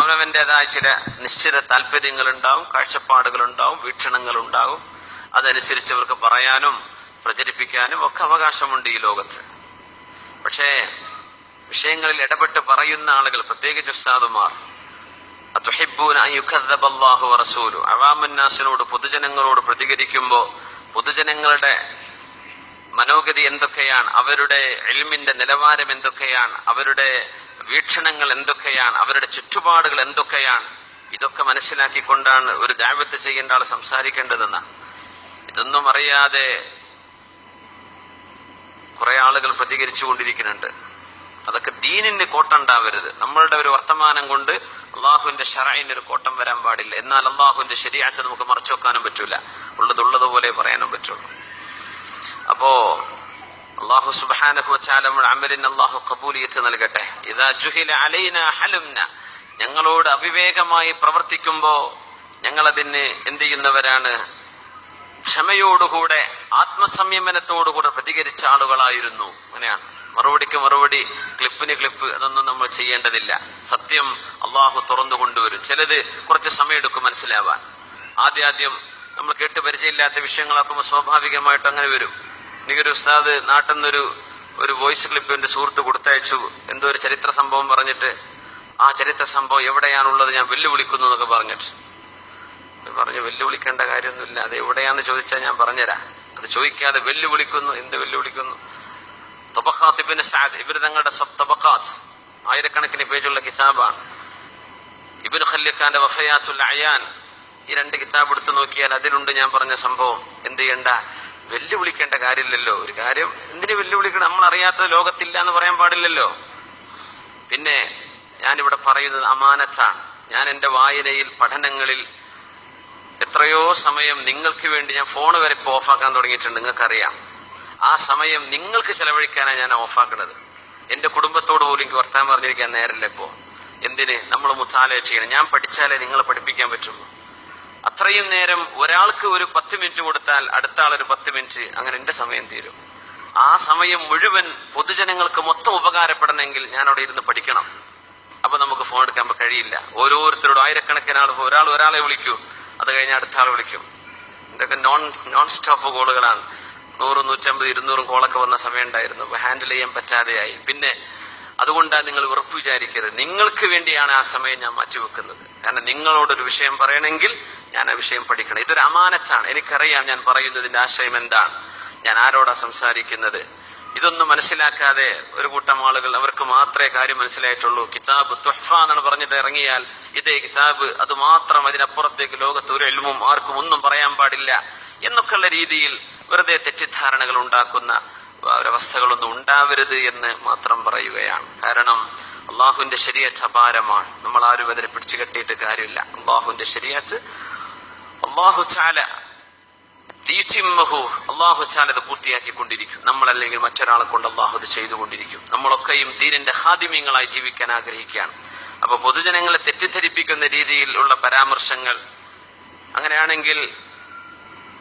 അവനവന്റേതായ ചില നിശ്ചിത താല്പര്യങ്ങളുണ്ടാവും കാഴ്ചപ്പാടുകളുണ്ടാവും വീക്ഷണങ്ങളുണ്ടാവും. അതനുസരിച്ച് അവർക്ക് പറയാനും പ്രചരിപ്പിക്കാനും ഒക്കെ അവകാശമുണ്ട് ഈ ലോകത്ത്. പക്ഷേ വിഷയങ്ങളിൽ ഇടപെട്ട് പറയുന്ന ആളുകൾ പ്രത്യേകിച്ച് ഉസ്താദുമാർ അവാമന്നാസിനോട് പൊതുജനങ്ങളോട് പ്രതികരിക്കുമ്പോൾ പൊതുജനങ്ങളുടെ മനോഗതി എന്തൊക്കെയാണ്? അവരുടെ എൽമിന്റെ നിലവാരം എന്തൊക്കെയാണ്? അവരുടെ വീക്ഷണങ്ങൾ എന്തൊക്കെയാണ്? അവരുടെ ചുറ്റുപാടുകൾ എന്തൊക്കെയാണ്? ഇതൊക്കെ മനസ്സിലാക്കിക്കൊണ്ടാണ് ഒരു ദാവത്ത് ചെയ്യേണ്ട ആൾ സംസാരിക്കേണ്ടതെന്ന്. ഇതൊന്നും അറിയാതെ കുറെ ആളുകൾ പ്രതികരിച്ചുകൊണ്ടിരിക്കുന്നുണ്ട്. അതൊക്കെ ദീനിന് കോട്ടുണ്ടാവരുത്. നമ്മളുടെ ഒരു വർത്തമാനം കൊണ്ട് അള്ളാഹുവിന്റെ ഷറൈന് ഒരു കോട്ടം വരാൻ പാടില്ല. എന്നാൽ അള്ളാഹുവിന്റെ ശരിയാച്ച നമുക്ക് മറച്ചു വെക്കാനും പറ്റൂല. ഉള്ളതുള്ളതുപോലെ പറയാനും പറ്റുള്ളൂ. അപ്പോ അള്ളാഹു സുബാനഹു നമ്മൾ അമലിന് അള്ളാഹു കബൂലിയത്ത് നൽകട്ടെ. ഇതാ ജുഹില അലൈന ഹലുംന. ഞങ്ങളോട് അവിവേകമായി പ്രവർത്തിക്കുമ്പോ ഞങ്ങളതിന് എന്ത് ചെയ്യുന്നവരാണ്? ക്ഷമയോടുകൂടെ ആത്മസംയമനത്തോടുകൂടെ പ്രതികരിച്ച ആളുകളായിരുന്നു. അങ്ങനെയാണ്. മറുപടിക്ക് മറുപടി ക്ലിപ്പിന് ക്ലിപ്പ് അതൊന്നും നമ്മൾ ചെയ്യേണ്ടതില്ല. സത്യം അള്ളാഹു തുറന്നു കൊണ്ടുവരും. ചിലത് കുറച്ച് സമയമെടുക്കും മനസ്സിലാവാൻ. ആദ്യാദ്യം നമ്മൾ കേട്ട് പരിചയമില്ലാത്ത വിഷയങ്ങളാക്കുമ്പോൾ സ്വാഭാവികമായിട്ട് അങ്ങനെ വരും. എനിക്കൊരു ഉസ്താദ് നാട്ടിൽ നിന്നൊരു ഒരു വോയിസ് ക്ലിപ്പ് എന്റെ സുഹൃത്ത് കൊടുത്തയച്ചു. എന്തോ ഒരു ചരിത്ര സംഭവം പറഞ്ഞിട്ട് ആ ചരിത്ര സംഭവം എവിടെയാണുള്ളത് ഞാൻ വെല്ലുവിളിക്കുന്നു എന്നൊക്കെ പറഞ്ഞിട്ട്. പറഞ്ഞു വെല്ലുവിളിക്കേണ്ട കാര്യമൊന്നുമില്ല. അത് എവിടെയാന്ന് ചോദിച്ചാൽ ഞാൻ പറഞ്ഞുതരാം. അത് ചോദിക്കാതെ വെല്ലുവിളിക്കുന്നു. എന്ത് വെല്ലുവിളിക്കുന്നു? തബഖാത്ത് സാദ് ഇവർ തങ്ങളുടെ തബഖാത്ത് ആയിരക്കണക്കിന് പേജുള്ള കിതാബാണ്. ഇബിൻ ഖല്ലിഖാന്റെ വഫയാസുൽ അയാൻ ഈ രണ്ട് കിതാബ് എടുത്ത് നോക്കിയാൽ അതിലുണ്ട് ഞാൻ പറഞ്ഞ സംഭവം. എന്ത് ചെയ്യണ്ട? വെല്ലുവിളിക്കേണ്ട കാര്യമില്ലല്ലോ. ഒരു കാര്യം എന്തിനു വെല്ലുവിളിക്കണം? നമ്മൾ അറിയാത്തത് ലോകത്തില്ല എന്ന് പറയാൻ പാടില്ലല്ലോ. പിന്നെ ഞാനിവിടെ പറയുന്നത് അമാനത്താണ്. ഞാൻ എന്റെ വായനയിൽ പഠനങ്ങളിൽ എത്രയോ സമയം നിങ്ങൾക്ക് വേണ്ടി ഞാൻ ഫോൺ വരെ ഇപ്പോൾ ഓഫാക്കാൻ തുടങ്ങിയിട്ടുണ്ട് നിങ്ങൾക്കറിയാം. ആ സമയം നിങ്ങൾക്ക് ചെലവഴിക്കാനാണ് ഞാൻ ഓഫാക്കുന്നത്. എന്റെ കുടുംബത്തോട് പോലും എനിക്ക് വർത്താൻ പറഞ്ഞിരിക്കാൻ നേരമില്ല ഇപ്പോ. എന്തിന്? നമ്മൾ മുത്താലയ ചെയ്യണം. ഞാൻ പഠിച്ചാലേ നിങ്ങളെ പഠിപ്പിക്കാൻ പറ്റുള്ളൂ. അത്രയും നേരം ഒരാൾക്ക് ഒരു പത്ത് മിനിറ്റ് കൊടുത്താൽ അടുത്ത ആൾ ഒരു പത്ത് മിനിറ്റ് അങ്ങനെ എന്റെ സമയം തീരും. ആ സമയം മുഴുവൻ പൊതുജനങ്ങൾക്ക് മൊത്തം ഉപകാരപ്പെടണമെങ്കിൽ ഞാൻ അവിടെ ഇരുന്ന് പഠിക്കണം. അപ്പൊ നമുക്ക് ഫോൺ എടുക്കാൻ കഴിയില്ല. ഓരോരുത്തരോടും ആയിരക്കണക്കിന് ആൾ ഒരാൾ ഒരാളെ വിളിക്കൂ. അത് കഴിഞ്ഞ് അടുത്ത ആൾ വിളിക്കും. ഇതൊക്കെ നോൺ നോൺ സ്റ്റോപ്പ് കോളുകളാണ് നൂറ് നൂറ്റമ്പത് ഇരുന്നൂറും കോളൊക്കെ വന്ന സമയം ഉണ്ടായിരുന്നു. ഹാൻഡിൽ ചെയ്യാൻ പറ്റാതെയായി. പിന്നെ അതുകൊണ്ടാണ് നിങ്ങൾ ഉറപ്പ് വിചാരിക്കരുത്. നിങ്ങൾക്ക് വേണ്ടിയാണ് ആ സമയം ഞാൻ മാറ്റിവെക്കുന്നത്. കാരണം നിങ്ങളോടൊരു വിഷയം പറയണമെങ്കിൽ ഞാൻ ആ വിഷയം പഠിക്കണം. ഇതൊരു അമാനത്താണ്. എനിക്കറിയാം ഞാൻ പറയുന്നതിന്റെ ആശയം എന്താണ്. ഞാൻ ആരോടാ സംസാരിക്കുന്നത്? ഇതൊന്നും മനസ്സിലാക്കാതെ ഒരു കൂട്ടം ആളുകൾ അവർക്ക് മാത്രമേ കാര്യം മനസ്സിലായിട്ടുള്ളൂ. കിതാബ് തുഹ്ഫ എന്നാണ് പറഞ്ഞിട്ട് ഇറങ്ങിയാൽ ഇതേ കിതാബ് അത് മാത്രം അതിനപ്പുറത്തേക്ക് ലോകത്ത് ഒരു എൽമും ആർക്കും ഒന്നും പറയാൻ പാടില്ല എന്നൊക്കെയുള്ള രീതിയിൽ വെറുതെ തെറ്റിദ്ധാരണകൾ ഉണ്ടാക്കുന്ന ഒരവസ്ഥകളൊന്നും ഉണ്ടാവരുത് എന്ന് മാത്രം പറയുകയാണ്. കാരണം അള്ളാഹുവിന്റെ ശരിയച്ച് അപാരമാണ്. നമ്മൾ ആരും അതിനെ പിടിച്ചു കെട്ടിയിട്ട് കാര്യമില്ല. അള്ളാഹുവിന്റെ ശരിയച്ച് അള്ളാഹു ചാല ചാലത് പൂർത്തിയാക്കിക്കൊണ്ടിരിക്കും. നമ്മളല്ലെങ്കിൽ മറ്റൊരാളെ കൊണ്ട് അള്ളാഹു അത് ചെയ്തുകൊണ്ടിരിക്കും. നമ്മളൊക്കെയും ദീനിന്റെ ഹാദിമ്യങ്ങളായി ജീവിക്കാൻ ആഗ്രഹിക്കുകയാണ്. അപ്പൊ പൊതുജനങ്ങളെ തെറ്റിദ്ധരിപ്പിക്കുന്ന രീതിയിൽ ഉള്ള പരാമർശങ്ങൾ അങ്ങനെയാണെങ്കിൽ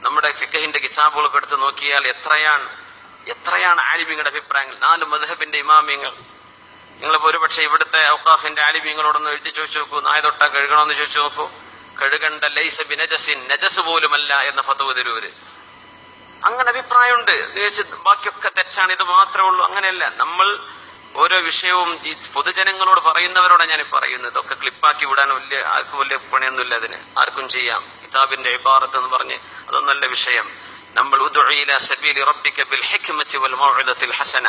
നമ്മുടെ ഫിക്കഹിന്റെ കിതാബുകളൊക്കെ എടുത്ത് നോക്കിയാൽ എത്രയാണ് എത്രയാണ് ആലിമ്യങ്ങളുടെ അഭിപ്രായങ്ങൾ? നാല് മധുഹബിന്റെ ഇമാമ്യങ്ങൾ നിങ്ങളിപ്പോ ഒരുപക്ഷെ ഇവിടുത്തെ ഔക്കാഫിന്റെ ആലിമ്യങ്ങളോടൊന്ന് എഴുതി ചോദിച്ചു നോക്കൂ. നായ തൊട്ടാ കഴുകണമെന്ന് ചോദിച്ചു നോക്കൂ. കഴുകണ്ട ലൈസ ബിനജസിൻ നജസ് പോലുമല്ല എന്ന ഫതവ് തരൂര്. അങ്ങനെ അഭിപ്രായമുണ്ട്. ബാക്കിയൊക്കെ തെറ്റാണ് ഇത് മാത്രമേ ഉള്ളൂ. അങ്ങനെയല്ല നമ്മൾ ഓരോ വിഷയവും ഈ പൊതുജനങ്ങളോട് പറയുന്നവരോടാണ് ഞാൻ പറയുന്നത്. ഒക്കെ ക്ലിപ്പാക്കി വിടാൻ വലിയ ആർക്കും വലിയ പണിയൊന്നുമില്ല അതിന്. ആർക്കും ചെയ്യാം. കിതാബിന്റെ ഇബാറത്ത് എന്ന് പറഞ്ഞ് അതൊന്നല്ല വിഷയം. നമ്മൾ ഹസന.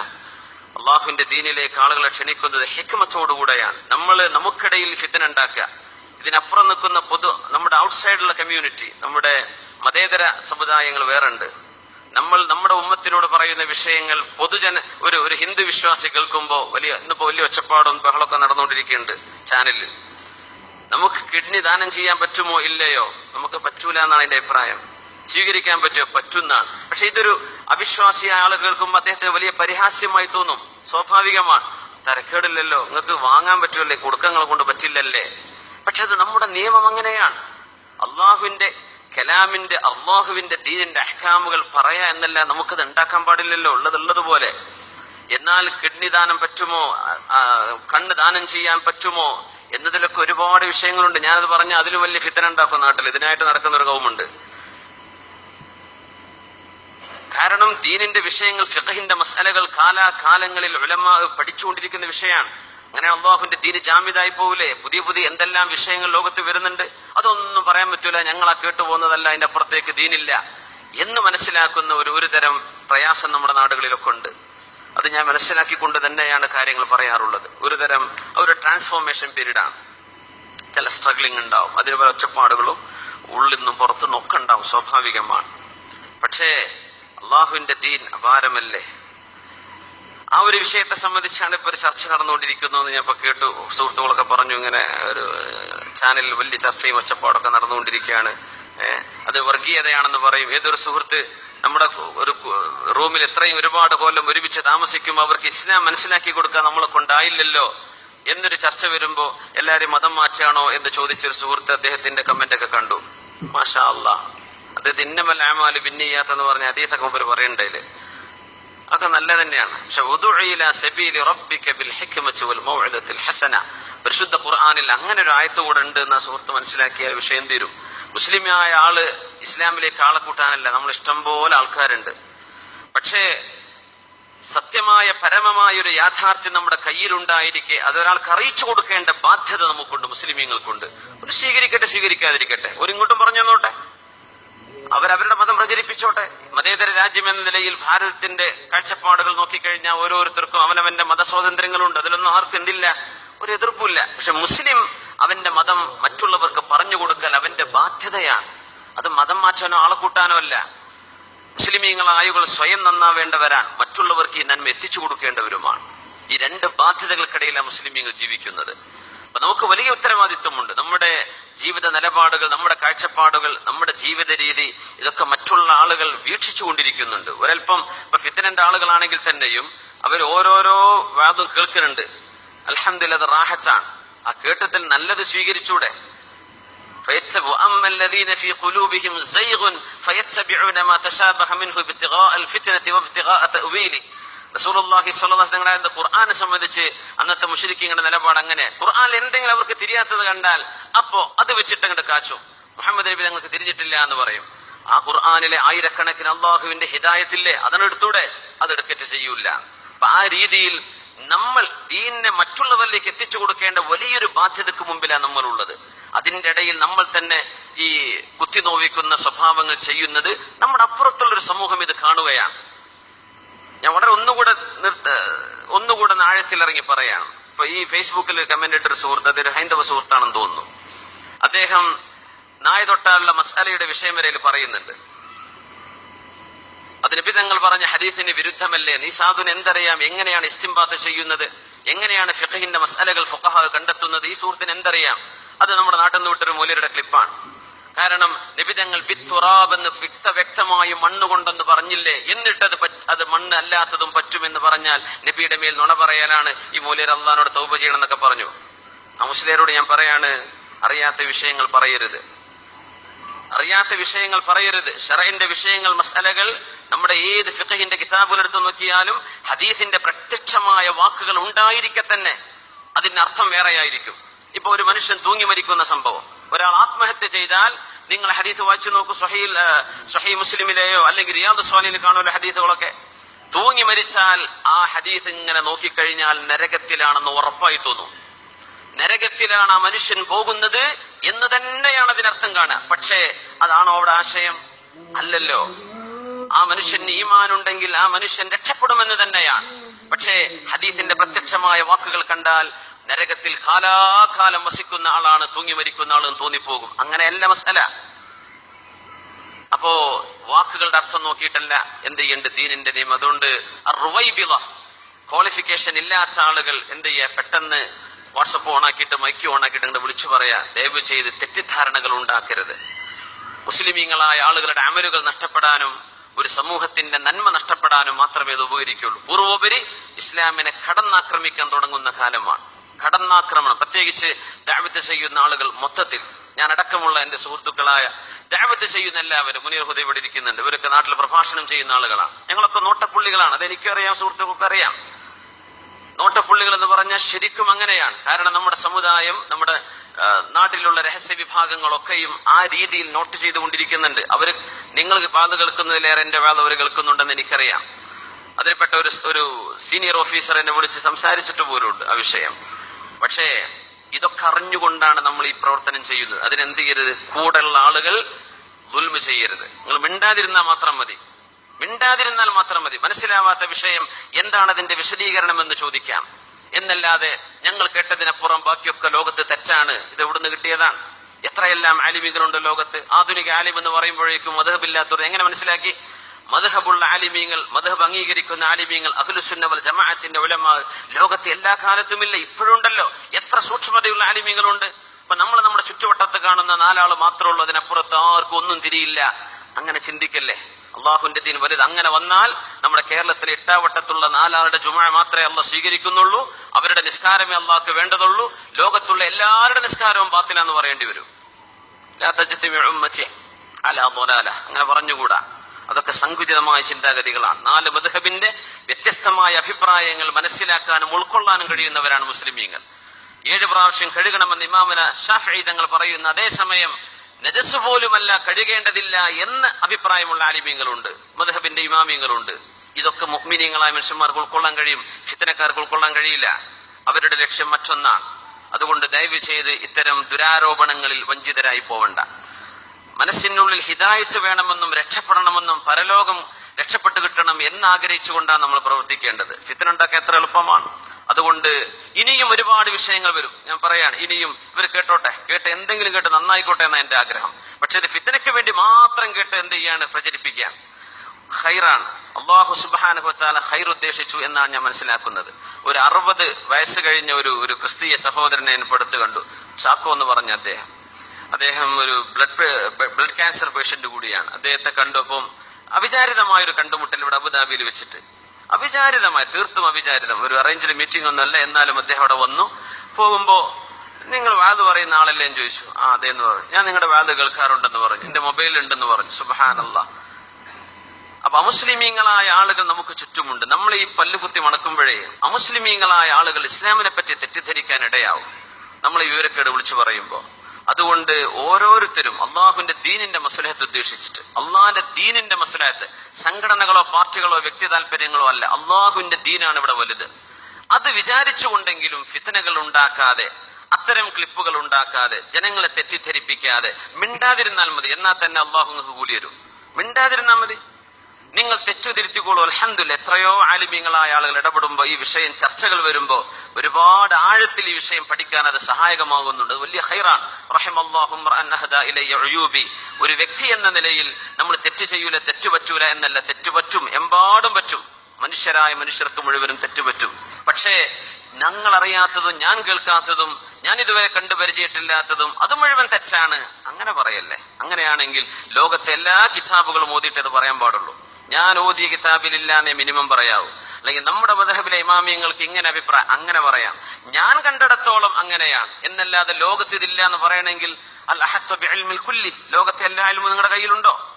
അള്ളാഹുവിന്റെ ദീനിലേക്ക് ആളുകളെ ക്ഷണിക്കുന്നത് ഹെക്മത്തോടുകൂടെയാണ്. നമ്മൾ നമുക്കിടയിൽ ഫിത്തന ഉണ്ടാക്കുക. ഇതിനപ്പുറം നിൽക്കുന്ന പൊതു നമ്മുടെ ഔട്ട്സൈഡുള്ള കമ്മ്യൂണിറ്റി നമ്മുടെ മതേതര സമുദായങ്ങൾ വേറുണ്ട്. നമ്മൾ നമ്മുടെ ഉമ്മത്തിനോട് പറയുന്ന വിഷയങ്ങൾ പൊതുജന ഒരു ഒരു ഹിന്ദു വിശ്വാസി കേൾക്കുമ്പോൾ വലിയ ഇന്നിപ്പോ വലിയ ഒച്ചപ്പാടും ബഹളമൊക്കെ നടന്നുകൊണ്ടിരിക്കുന്നുണ്ട് ചാനലിൽ. നമുക്ക് കിഡ്നി ദാനം ചെയ്യാൻ പറ്റുമോ ഇല്ലയോ? നമുക്ക് പറ്റൂല എന്നാണ് എന്റെ അഭിപ്രായം. സ്വീകരിക്കാൻ പറ്റുമോ? പറ്റുന്നാണ്. പക്ഷെ ഇതൊരു അവിശ്വാസിയായ ആൾ കേൾക്കുമ്പോൾ അദ്ദേഹത്തിന് വലിയ പരിഹാസ്യമായി തോന്നും. സ്വാഭാവികമാണ്. തരക്കേടില്ലല്ലോ. നിങ്ങൾക്ക് വാങ്ങാൻ പറ്റുമല്ലേ? കൊടുക്കങ്ങളെ കൊണ്ട് പറ്റില്ലല്ലേ? പക്ഷെ അത് നമ്മുടെ നിയമം അങ്ങനെയാണ്. അള്ളാഹുവിന്റെ കലാമിന്റെ അള്ളാഹുവിന്റെ ദീനിന്റെ അഹ്കാമുകൾ പറയാ എന്നല്ല നമുക്കത് ഉണ്ടാക്കാൻ പാടില്ലല്ലോ. ഉള്ളതുള്ളതുപോലെ. എന്നാൽ കിഡ്നി ദാനം പറ്റുമോ? കണ്ണ് ദാനം ചെയ്യാൻ പറ്റുമോ? എന്നതിലൊക്കെ ഒരുപാട് വിഷയങ്ങളുണ്ട്. ഞാനത് പറഞ്ഞ അതിലും വലിയ ഫിത്തന ഉണ്ടാക്കും നാട്ടിൽ. ഇതിനായിട്ട് നടക്കുന്ന ഒരു കൗമുണ്ട്. കാരണം ദീനിന്റെ വിഷയങ്ങൾ ഫിഖഹിന്റെ മസാലകൾ കാലാകാലങ്ങളിൽ ഉലമാ പഠിച്ചുകൊണ്ടിരിക്കുന്ന വിഷയമാണ്. അങ്ങനെ അള്ളാഹുവിന്റെ ദീന് ജാമ്യതായി പോകില്ലേ പുതിയ പുതിയ എന്തെല്ലാം വിഷയങ്ങൾ ലോകത്ത് വരുന്നുണ്ട്? അതൊന്നും പറയാൻ പറ്റൂല. ഞങ്ങൾ ആ കേട്ടു പോകുന്നതല്ല അതിന്റെ അപ്പുറത്തേക്ക് ദീനില്ല. എന്ന് മനസ്സിലാക്കുന്ന ഒരു ഒരു തരം പ്രയാസം നമ്മുടെ നാടുകളിലൊക്കെ ഉണ്ട്. അത് ഞാൻ മനസ്സിലാക്കിക്കൊണ്ട് തന്നെയാണ് കാര്യങ്ങൾ പറയാറുള്ളത്. ഒരു തരം ഒരു ട്രാൻസ്ഫോർമേഷൻ പീരീഡാണ് ചില സ്ട്രഗ്ലിംഗ് ഉണ്ടാവും. അതിനുപോലെ ഒച്ചപ്പാടുകളും ഉള്ളിൽ നിന്നും പുറത്തുനിന്നൊക്കെ ഉണ്ടാവും സ്വാഭാവികമാണ്. പക്ഷേ അള്ളാഹുവിന്റെ ദീൻ അപാരമല്ലേ? ആ ഒരു വിഷയത്തെ സംബന്ധിച്ചാണ് ഇപ്പൊ ഒരു ചർച്ച നടന്നുകൊണ്ടിരിക്കുന്നത് ഞാൻ ഇപ്പൊ കേട്ടു. സുഹൃത്തുക്കളൊക്കെ പറഞ്ഞു ഇങ്ങനെ ഒരു ചാനലിൽ വലിയ ചർച്ചയും ഒച്ചപ്പാടൊക്കെ നടന്നുകൊണ്ടിരിക്കുകയാണ്. അത് വർഗീയതയാണെന്ന് പറയും. ഏതൊരു സുഹൃത്ത് നമ്മുടെ ഒരു റൂമിൽ എത്രയും ഒരുപാട് കൊല്ലം ഒരുമിച്ച് താമസിക്കുമ്പോൾ അവർക്ക് ഇസ്ലാം മനസ്സിലാക്കി കൊടുക്കാൻ നമ്മളെ കൊണ്ടായില്ലല്ലോ എന്നൊരു ചർച്ച വരുമ്പോ എല്ലാരും മതം മാറ്റാണോ എന്ന് ചോദിച്ചൊരു സുഹൃത്ത് അദ്ദേഹത്തിന്റെ കമന്റ് ഒക്കെ കണ്ടു. മാഷാ അള്ളാഹ് അദ്ദേഹം ഇന്നമൽ ആമാൽ പിന്നെയ്യാത്തെന്ന് പറഞ്ഞ അതീതൊക്കെ മുമ്പ് പറയണ്ടേൽ അതൊക്കെ നല്ല തന്നെയാണ് പക്ഷെ പരിശുദ്ധ ഖുർആാനിൽ അങ്ങനെ ഒരു ആയത്ത് കൂടെ ഉണ്ട് എന്ന സുഹൃത്ത് മനസ്സിലാക്കിയ വിഷയം തീരും മുസ്ലിമായ ആൾ ഇസ്ലാമിലേക്ക് ആളെ കൂട്ടാനല്ല. നമ്മൾ ഇഷ്ടംപോലെ ആൾക്കാരുണ്ട്. പക്ഷേ സത്യമായ പരമമായ ഒരു യാഥാർത്ഥ്യം നമ്മുടെ കയ്യിലുണ്ടായിരിക്കെ അതൊരാൾക്ക് അറിയിച്ചു കൊടുക്കേണ്ട ബാധ്യത നമുക്കുണ്ട് മുസ്ലിമീങ്ങൾക്കുണ്ട്. ഒരു സ്വീകരിക്കട്ടെ സ്വീകരിക്കാതിരിക്കട്ടെ. ഒരു ഇങ്ങോട്ടും പറഞ്ഞു തന്നോട്ടെ അവരവരുടെ മതം പ്രചരിപ്പിച്ചോട്ടെ. മതേതര രാജ്യം എന്ന നിലയിൽ ഭാരതത്തിന്റെ കാഴ്ചപ്പാടുകൾ നോക്കിക്കഴിഞ്ഞാൽ ഓരോരുത്തർക്കും അവനവന്റെ മതസ്വാതന്ത്ര്യങ്ങളുണ്ട്. അതിലൊന്നും ആർക്കും എന്തില്ല? ഒരു എതിർപ്പില്ല പക്ഷെ മുസ്ലിം അവന്റെ മതം മറ്റുള്ളവർക്ക് പറഞ്ഞു കൊടുക്കൽ അവന്റെ ബാധ്യതയാണ്. അത് മതം മാറ്റാനോ ആളെ കൂട്ടാനോ അല്ല. മുസ്ലിമീങ്ങളായുകൾ സ്വയം നന്നാവേണ്ടവരാണ്. മറ്റുള്ളവർക്ക് ഈ നന്മ എത്തിച്ചു കൊടുക്കേണ്ടവരുമാണ്. ഈ രണ്ട് ബാധ്യതകൾക്കിടയിലാണ് മുസ്ലിമീങ്ങൾ ജീവിക്കുന്നത്. അപ്പൊ നമുക്ക് വലിയ ഉത്തരവാദിത്വമുണ്ട്. നമ്മുടെ ജീവിത നിലപാടുകൾ നമ്മുടെ കാഴ്ചപ്പാടുകൾ നമ്മുടെ ജീവിത രീതി ഇതൊക്കെ മറ്റുള്ള ആളുകൾ വീക്ഷിച്ചു കൊണ്ടിരിക്കുന്നുണ്ട് ഒരൽപ്പം ഇപ്പൊ ഫിത്തനന്റെ ആളുകളാണെങ്കിൽ തന്നെയും അവർ ഓരോരോ വാദം കേൾക്കുന്നുണ്ട് അൽഹംദില്ല അത് റാഹത്താണ് ആ കേട്ടത്തിൽ നല്ലത് സ്വീകരിച്ചൂടെ وأما الذين في قلوبهم زيغ فيتبعون ما تشابه منه ابتغاء الفتنة وابتغاء تأويله സ്വല്ലല്ലാഹു അലൈഹി വസല്ലം ഖുർആനെ സംബന്ധിച്ച് അന്നത്തെ മുശ്രിക്കീങ്ങളുടെ നിലപാട് അങ്ങനെ. ഖുർആനിൽ എന്തെങ്കിലും അവർക്ക് തിരിയാത്തത് കണ്ടാൽ അപ്പോ അത് വെച്ചിട്ട് അങ്ങോട്ട് കാച്ചു. മുഹമ്മദ് നബി ഞങ്ങൾക്ക് തിരിഞ്ഞിട്ടില്ല എന്ന് പറയും. ആ ഖുർആനിലെ ആയിരക്കണക്കിന് അള്ളാഹുവിന്റെ ഹിദായത്തില്ലേ? അതിനെടുത്തൂടെ അതെടുക്കറ്റ് ചെയ്യൂല. അപ്പൊ ആ രീതിയിൽ നമ്മൾ ദീനിനെ മറ്റുള്ളവരിലേക്ക് എത്തിച്ചു കൊടുക്കേണ്ട വലിയൊരു ബാധ്യതക്ക് മുമ്പിലാണ് നമ്മളുള്ളത്. അതിന്റെ ഇടയിൽ നമ്മൾ തന്നെ ഈ കുത്തി നോവിക്കുന്ന സ്വഭാവങ്ങൾ ചെയ്യുന്നത് നമ്മുടെ അപ്പുറത്തുള്ളൊരു സമൂഹം ഇത് കാണുകയാണ്. ഞാൻ വളരെ ഒന്നുകൂടെ ഒന്നുകൂടെ ആഴത്തിലിറങ്ങി പറയാണ് ഇപ്പൊ ഈ ഫേസ്ബുക്കിൽ കമന്റ് ഇട്ടൊരു സുഹൃത്ത് അതൊരു ഹൈന്ദവ സുഹൃത്താണെന്ന് തോന്നുന്നു. അദ്ദേഹം നായ തൊട്ടാലുള്ള മസാലയുടെ വിഷയം വരെ പറയുന്നുണ്ട്. അത് നബി തങ്ങൾ പറഞ്ഞ ഹദീസിന് വിരുദ്ധമല്ലേ? നീ സാധുന് എന്തറിയാം? എങ്ങനെയാണ് ഇസ്തിംബാത്ത് ചെയ്യുന്നത്? എങ്ങനെയാണ് ഫിഖഹിന്റെ മസാലകൾ ഫുഖഹ കണ്ടെത്തുന്നത്? ഈ സുഹൃത്തിന് എന്തറിയാം? അത് നമ്മുടെ നാട്ടിൽ നിന്ന് വിട്ടൊരു മൂലരുടെ ക്ലിപ്പാണ് കാരണം നിബിതങ്ങൾ ബിത്തുറാബ് എന്ന് വ്യക്ത വ്യക്തമായി മണ്ണ് കൊണ്ടെന്ന് പറഞ്ഞില്ലേ? എന്നിട്ടത് അത് മണ്ണ് അല്ലാത്തതും പറ്റുമെന്ന് പറഞ്ഞാൽ നബിയുടെ മേൽ നുണ പറയാനാണ് ഈ മൂലർ അള്ളഹാനോട് തൗപ ചെയ്യണം എന്നൊക്കെ പറഞ്ഞു. ആ മുസ്ലിയരോട് ഞാൻ പറയാണ് അറിയാത്ത വിഷയങ്ങൾ പറയരുത്. അറിയാത്ത വിഷയങ്ങൾ പറയരുത്. ഷറൈന്റെ വിഷയങ്ങൾ മസലകൾ നമ്മുടെ ഏത് ഫിഖഹിന്റെ കിതാബിലെടുത്ത് നോക്കിയാലും ഹദീസിന്റെ പ്രത്യക്ഷമായ വാക്കുകൾ ഉണ്ടായിരിക്കെ തന്നെ അതിന്റെ അർത്ഥം വേറെയായിരിക്കും. ഇപ്പൊ ഒരു മനുഷ്യൻ തൂങ്ങി മരിക്കുന്ന സംഭവം. ഒരാൾ ആത്മഹത്യ ചെയ്താൽ നിങ്ങൾ ഹദീത്ത് വായിച്ചു നോക്കൂ സൊഹീൽ സൊഹീ മുസ്ലിമിലെയോ അല്ലെങ്കിൽ റിയാദ് സ്വാലിയിൽ കാണുമല്ലോ ഹദീത്തുകളൊക്കെ തൂങ്ങി മരിച്ചാൽ ആ ഹദീസ് ഇങ്ങനെ നോക്കിക്കഴിഞ്ഞാൽ നരകത്തിലാണെന്ന് ഉറപ്പായി തോന്നും. നരകത്തിലാണ് ആ മനുഷ്യൻ പോകുന്നത് എന്ന് തന്നെയാണ് അതിനർത്ഥം കാണുക. പക്ഷേ അതാണോ അവിടെ ആശയം? അല്ലല്ലോ. ആ മനുഷ്യൻ ഈമാനുണ്ടെങ്കിൽ ആ മനുഷ്യൻ രക്ഷപ്പെടുമെന്ന് തന്നെയാണ്. പക്ഷേ ഹദീസിന്റെ പ്രത്യക്ഷമായ വാക്കുകൾ കണ്ടാൽ നരകത്തിൽ കാലാകാലം വസിക്കുന്ന ആളാണ് തൂങ്ങി മരിക്കുന്ന ആളെന്ന് തോന്നിപ്പോകും. അങ്ങനെയല്ല മസല. അപ്പോ വാക്കുകളുടെ അർത്ഥം നോക്കിയിട്ടല്ല എന്ത് ചെയ്യേണ്ട ദീനിന്റെ നിയമം. അതുകൊണ്ട് ക്വാളിഫിക്കേഷൻ ഇല്ലാത്ത ആളുകൾ എന്ത് ചെയ്യുക? പെട്ടെന്ന് വാട്സപ്പ് ഓണാക്കിയിട്ട് മൈക്ക് ഓണാക്കിയിട്ട് അങ്ങോട്ട് വിളിച്ചു പറയാ. ദയവ് ചെയ്ത് തെറ്റിദ്ധാരണകൾ ഉണ്ടാക്കരുത്. മുസ്ലിമീങ്ങളായ ആളുകളുടെ അമലുകൾ നഷ്ടപ്പെടാനും ഒരു സമൂഹത്തിന്റെ നന്മ നഷ്ടപ്പെടാനും മാത്രമേ ഇത് ഉപകരിക്കുള്ളൂ. പൂർവോപരി ഇസ്ലാമിനെ കടന്നാക്രമിക്കാൻ തുടങ്ങുന്ന കാലമാണ്. കടന്നാക്രമണം. പ്രത്യേകിച്ച് ദാവത്ത് ചെയ്യുന്ന ആളുകൾ മൊത്തത്തിൽ ഞാൻ അടക്കമുള്ള എന്റെ സുഹൃത്തുക്കളായ ദാവത്ത് ചെയ്യുന്ന എല്ലാവരും മുനീർ ഹൃദയം ഇവിടെ ഇരിക്കുന്നുണ്ട്. ഇവരൊക്കെ നാട്ടിൽ പ്രഭാഷണം ചെയ്യുന്ന ആളുകളാണ്. ഞങ്ങളൊക്കെ നോട്ടപ്പുള്ളികളാണ്. അത് എനിക്കറിയാം സുഹൃത്തുക്കൾക്ക് അറിയാം നോട്ടപ്പുള്ളികൾ എന്ന് പറഞ്ഞാൽ ശരിക്കും അങ്ങനെയാണ്. കാരണം നമ്മുടെ സമുദായം നമ്മുടെ നാട്ടിലുള്ള രഹസ്യ വിഭാഗങ്ങളൊക്കെയും ആ രീതിയിൽ നോട്ട് ചെയ്തുകൊണ്ടിരിക്കുന്നുണ്ട്. അവർ നിങ്ങൾ വാത് കേൾക്കുന്നതിലേറെ എന്റെ വാത് അവർ കേൾക്കുന്നുണ്ടെന്ന് എനിക്കറിയാം. അതിൽപ്പെട്ട ഒരു ഒരു സീനിയർ ഓഫീസർ എന്നെ വിളിച്ച് സംസാരിച്ചിട്ട് പോലുണ്ട് ആ വിഷയം. പക്ഷേ ഇതൊക്കെ അറിഞ്ഞുകൊണ്ടാണ് നമ്മൾ ഈ പ്രവർത്തനം ചെയ്യുന്നത്. അതിനെന്ത് ചെയ്യരുത്? കൂടെയുള്ള ആളുകൾ ദുൽമ ചെയ്യരുത്. നിങ്ങൾ മിണ്ടാതിരുന്നാൽ മാത്രം മതി. മിണ്ടാതിരുന്നാൽ മാത്രം മതി. മനസ്സിലാവാത്ത വിഷയം എന്താണ് അതിന്റെ വിശദീകരണം എന്ന് ചോദിക്കാം. എന്നല്ലാതെ ഞങ്ങൾ കേട്ടതിനപ്പുറം ബാക്കിയൊക്കെ ലോകത്ത് തെറ്റാണ്. ഇത് എവിടുന്ന് കിട്ടിയതാണ്? എത്രയെല്ലാം ആലിമികളുണ്ട് ലോകത്ത്? ആധുനിക ആലിം എന്ന് പറയുമ്പോഴേക്കും അദ്ദേഹമില്ലാത്തവർ എങ്ങനെ മനസ്സിലാക്കി? മധുഹബുള്ള ആലിമീങ്ങൾ മധുഹബ് അംഗീകരിക്കുന്ന ആലിമീങ്ങൾ അഖിലുസുന്നവൽ ജമാഅത്തിന്റെ ഉലമാ ലോകത്ത് എല്ലാ കാലത്തുമില്ല ഇപ്പോഴുണ്ടല്ലോ എത്ര സൂക്ഷ്മതയുള്ള ആലിമീങ്ങളുണ്ട്. അപ്പൊ നമ്മൾ നമ്മുടെ ചുറ്റുവട്ടത്ത് കാണുന്ന നാലാൾ മാത്രമേ ഉള്ളൂ അതിനപ്പുറത്ത് ആർക്കും ഒന്നും തിരിയില്ല. അങ്ങനെ ചിന്തിക്കല്ലേ? അള്ളാഹുന്റെ ദീൻ വലുത് അങ്ങനെ വന്നാൽ നമ്മുടെ കേരളത്തിലെ എട്ടാവട്ടത്തുള്ള നാലാളുടെ ജുമാ മാത്രമേ അള്ള സ്വീകരിക്കുന്നുള്ളൂ. അവരുടെ നിസ്കാരമേ അള്ളാഹ്ക്ക് വേണ്ടതുള്ളൂ. ലോകത്തുള്ള എല്ലാവരുടെ നിസ്കാരവും ബാത്തിനാന്ന് പറയേണ്ടി വരും. അങ്ങനെ പറഞ്ഞുകൂടാ. അതൊക്കെ സങ്കുചിതമായ ചിന്താഗതികളാണ്. നാല് മധുഹബിന്റെ വ്യത്യസ്തമായ അഭിപ്രായങ്ങൾ മനസ്സിലാക്കാനും ഉൾക്കൊള്ളാനും കഴിയുന്നവരാണ് മുസ്ലിമീങ്ങൾ. ഏഴ് പ്രാവശ്യം കഴുകണമെന്ന് ഇമാമന ഷാഫി തങ്ങൾ പറയുന്ന അതേസമയം നജസ് പോലുമല്ല കഴുകേണ്ടതില്ല എന്ന് അഭിപ്രായമുള്ള ആലിമീങ്ങളുണ്ട് മധുഹബിന്റെ ഇമാമിയങ്ങളുണ്ട് ഇതൊക്കെ മുഹ്മിനീങ്ങളായ മനുഷ്യന്മാർക്ക് ഉൾക്കൊള്ളാൻ കഴിയും ചിത്തനക്കാർക്ക് ഉൾക്കൊള്ളാൻ കഴിയില്ല. അവരുടെ ലക്ഷ്യം മറ്റൊന്നാണ്. അതുകൊണ്ട് ദയവ് ചെയ്ത് ഇത്തരം ദുരാരോപണങ്ങളിൽ വഞ്ചിതരായി പോവണ്ട. മനസ്സിനുള്ളിൽ ഹിദായത്ത് വേണമെന്നും രക്ഷപ്പെടണമെന്നും പരലോകം രക്ഷപ്പെട്ടു കിട്ടണം എന്നാഗ്രഹിച്ചുകൊണ്ടാണ് നമ്മൾ പ്രവർത്തിക്കേണ്ടത്. ഫിത്തനുണ്ടാക്കാൻ എത്ര എളുപ്പമാണ്. അതുകൊണ്ട് ഇനിയും ഒരുപാട് വിഷയങ്ങൾ വരും. ഞാൻ പറയാണ് ഇനിയും ഇവർ കേട്ടോട്ടെ കേട്ട് എന്തെങ്കിലും കേട്ട് നന്നായിക്കോട്ടെ എന്നാണ് എന്റെ ആഗ്രഹം. പക്ഷെ ഇത് ഫിത്തനയ്ക്ക് വേണ്ടി മാത്രം കേട്ട് എന്ത് ചെയ്യാണ്? പ്രചരിപ്പിക്കാൻ ഹൈറാണ് അള്ളാഹു സുബാനുഭത്താല ഹൈർ ഉദ്ദേശിച്ചു എന്നാണ് ഞാൻ മനസ്സിലാക്കുന്നത്. ഒരു അറുപത് വയസ്സ് കഴിഞ്ഞ ഒരു ഒരു ക്രിസ്തീയ സഹോദരനെ ഞാൻ പെടുത്തു കണ്ടു. ചാക്കോ എന്ന് പറഞ്ഞ അദ്ദേഹം. അദ്ദേഹം ഒരു ബ്ലഡ് ബ്ലഡ് ക്യാൻസർ പേഷ്യന്റ് കൂടിയാണ്. അദ്ദേഹത്തെ കണ്ടപ്പം അവിചാരിതമായ ഒരു കണ്ടുമുട്ടൽ ഇവിടെ അബുദാബിയിൽ വെച്ചിട്ട്. അവിചാരിതമായ തീർത്തും അവിചാരിതം. ഒരു അറേഞ്ച്ഡ് മീറ്റിംഗ് ഒന്നല്ല എന്നാലും അദ്ദേഹം അവിടെ വന്നു. പോകുമ്പോ നിങ്ങൾ വാത് പറയുന്ന ആളല്ലേ എന്ന് ചോദിച്ചു. ആ അതെ എന്ന് പറഞ്ഞു. ഞാൻ നിങ്ങളുടെ വാത് കേൾക്കാറുണ്ടെന്ന് പറഞ്ഞു. എന്റെ മൊബൈൽ ഉണ്ടെന്ന് പറഞ്ഞു. സുബഹാനല്ല. അപ്പൊ അമുസ്ലിമീങ്ങളായ ആളുകൾ നമുക്ക് ചുറ്റുമുണ്ട്. നമ്മൾ ഈ പല്ലുകുത്തി മണക്കുമ്പോഴേ അമുസ്ലിമീങ്ങളായ ആളുകൾ ഇസ്ലാമിനെ പറ്റി തെറ്റിദ്ധരിക്കാൻ ഇടയാവും. നമ്മൾ വിവരക്കേട് വിളിച്ചു പറയുമ്പോൾ അതുകൊണ്ട് ഓരോരുത്തരും അള്ളാഹുവിന്റെ ദീനിന്റെ മസലഹത്ത് ഉദ്ദേശിച്ചിട്ട് അള്ളാഹിന്റെ ദീനിന്റെ മസലഹത്ത് സംഘടനകളോ പാർട്ടികളോ വ്യക്തി താല്പര്യങ്ങളോ അല്ല അള്ളാഹുവിന്റെ ദീനാണ് ഇവിടെ വലുത്. അത് വിചാരിച്ചുകൊണ്ടെങ്കിലും ഫിത്തനകൾ ഉണ്ടാക്കാതെ അത്തരം ക്ലിപ്പുകൾ ഉണ്ടാക്കാതെ ജനങ്ങളെ തെറ്റിദ്ധരിപ്പിക്കാതെ മിണ്ടാതിരുന്നാൽ മതി എന്നാൽ തന്നെ അള്ളാഹു നിങ്ങൾക്ക് കൂലി തരും. മിണ്ടാതിരുന്നാൽ മതി. നിങ്ങൾ തെറ്റുതിരുത്തിക്കോളൂ. അലഹന്തു എത്രയോ ആലിമ്യങ്ങളായ ആളുകൾ ഇടപെടുമ്പോൾ ഈ വിഷയം ചർച്ചകൾ വരുമ്പോൾ ഒരുപാട് ആഴത്തിൽ ഈ വിഷയം പഠിക്കാൻ അത് സഹായകമാകുന്നുണ്ട്. വലിയ ഹൈറാൻ റഹിമല്ലാഹും ഉയൂബി. ഒരു വ്യക്തി എന്ന നിലയിൽ നമ്മൾ തെറ്റ് ചെയ്യൂല തെറ്റു പറ്റൂല എന്നല്ല. തെറ്റു പറ്റും എമ്പാടും പറ്റും. മനുഷ്യരായ മനുഷ്യർക്ക് മുഴുവനും തെറ്റുപറ്റും പക്ഷേ ഞങ്ങൾ അറിയാത്തതും ഞാൻ കേൾക്കാത്തതും ഞാൻ ഇതുവരെ കണ്ടു പരിചയത്തില്ലാത്തതും അത് മുഴുവൻ തെറ്റാണ്. അങ്ങനെ പറയല്ലേ? അങ്ങനെയാണെങ്കിൽ ലോകത്തെ എല്ലാ കിതാബുകളും ഓതിയിട്ട് അത് പറയാൻ പാടുള്ളൂ. ഞാൻ ഓതിയ കിതാബിലില്ലാന്നേ മിനിമം പറയാവൂ. അല്ലെങ്കിൽ നമ്മുടെ മതഹബിലെ ഇമാമിയങ്ങൾക്ക് ഇങ്ങനെ അഭിപ്രായം അങ്ങനെ പറയാം. ഞാൻ കണ്ടിടത്തോളം അങ്ങനെയാണ്. എന്നല്ലാതെ ലോകത്ത് ഇതില്ല എന്ന് പറയണമെങ്കിൽ അൽ കുല്ലി. ലോകത്തെ എല്ലാ ഇൽമും നിങ്ങളുടെ കയ്യിലുണ്ടോ?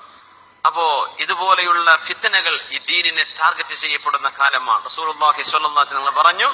അപ്പോ ഇതുപോലെയുള്ള ഫിത്തനകൾ ഈ ദീനിനെ ടാർഗറ്റ് ചെയ്യപ്പെടുന്ന കാലമാണ്. റസൂലുള്ളാഹി നിങ്ങൾ പറഞ്ഞു